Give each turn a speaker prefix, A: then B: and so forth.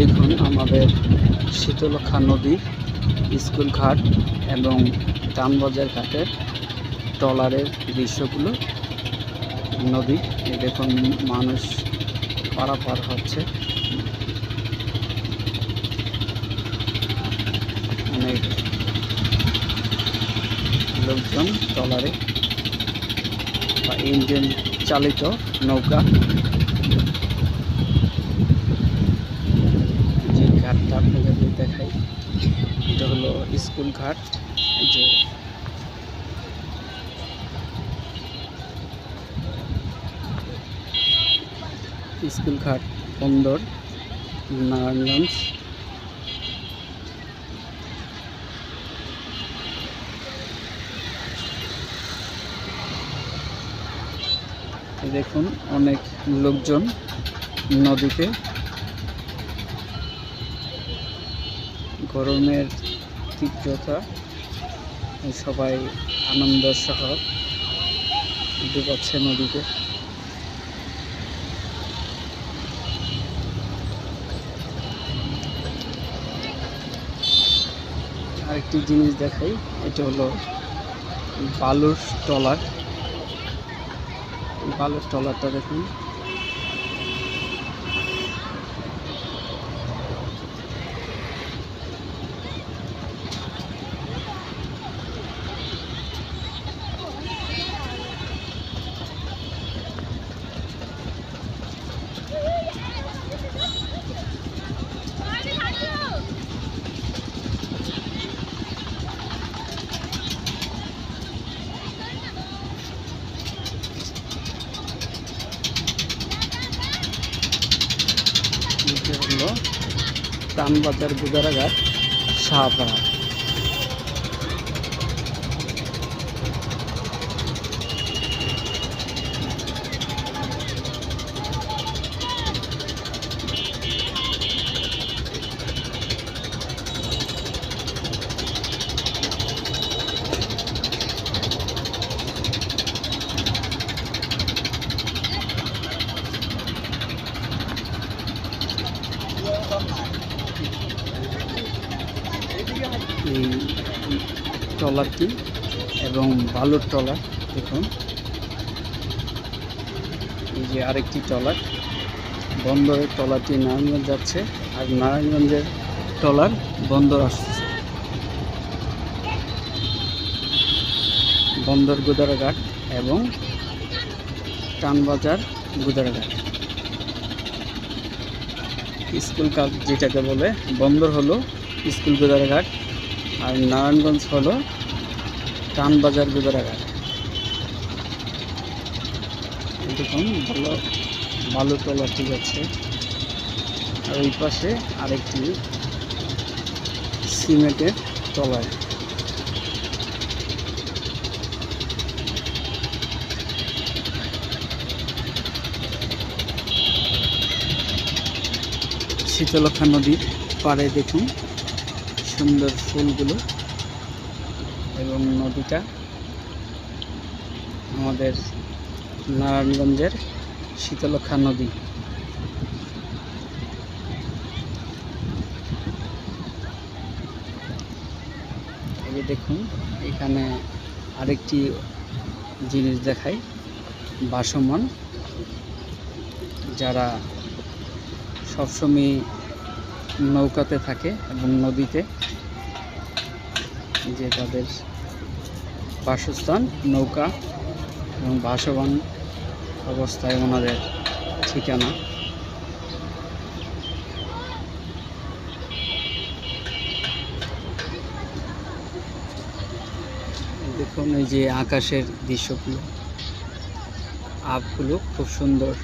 A: দেখুন আমাদের শীতলক্ষা নদী স্কুল ঘাট এবং টানবাজার ঘাটের ট্রলারের দৃশ্যগুলো নদী দেখুন মানুষ পারাপার হচ্ছে। অনেক লোকজন ট্রলারে বা ইঞ্জিন চালিত নৌকা যে ঘাটটা আপনাদের দেখাই। এটা হলো স্কুল ঘাট। যে স্কুল ঘাট বন্দর, নারায়ণগঞ্জ। দেখুন, অনেক লোকজন নদীতে গরমের তীব্রতা, সবাই আনন্দ সহ ডুবাচ্ছে নদীতে। আরেকটি জিনিস দেখাই, এটা হলো বালুর ট্রলার। এই বালুর ট্রলারটা দেখুন। হলো তানবাজার গুদারাঘাট শাহপাড়া। এই ট্রলারটি এবং বালুর ট্রলার, দেখুন। এই যে আরেকটি ট্রলার বন্দরের ট্রলারটি নারায়ণগঞ্জ যাচ্ছে আর নারায়ণগঞ্জের ট্রলার বন্দর আসছে। বন্দর গুদারাঘাট এবং টানবাজার গুদারাঘাট। স্কুল কাপ যেটাকে বলে বন্দর হলো স্কুল গুদারাঘাট আর নারায়ণগঞ্জ হলো টানবাজার গুদারাঘাট এরকম ভালো বালু তলা ঠিক আছে। আর ওই পাশে আরেকটি সিমেন্টের তলায়। শীতলক্ষা নদীর পাড়ে দেখুন সুন্দর ফুলগুলো এবং নদীটা আমাদের নারায়ণগঞ্জের শীতলক্ষা নদী। এই দেখুন, এখানে আরেকটি জিনিস দেখাই, বাসমান, যারা সবসময় নৌকাতে থাকে এবং নদীতে, যে তাদের বাসস্থান, নৌকা এবং বাসবান অবস্থায় ওনাদের ঠিকানা। দেখুন, এই যে আকাশের দৃশ্যগুলো আপগুলো খুব সুন্দর।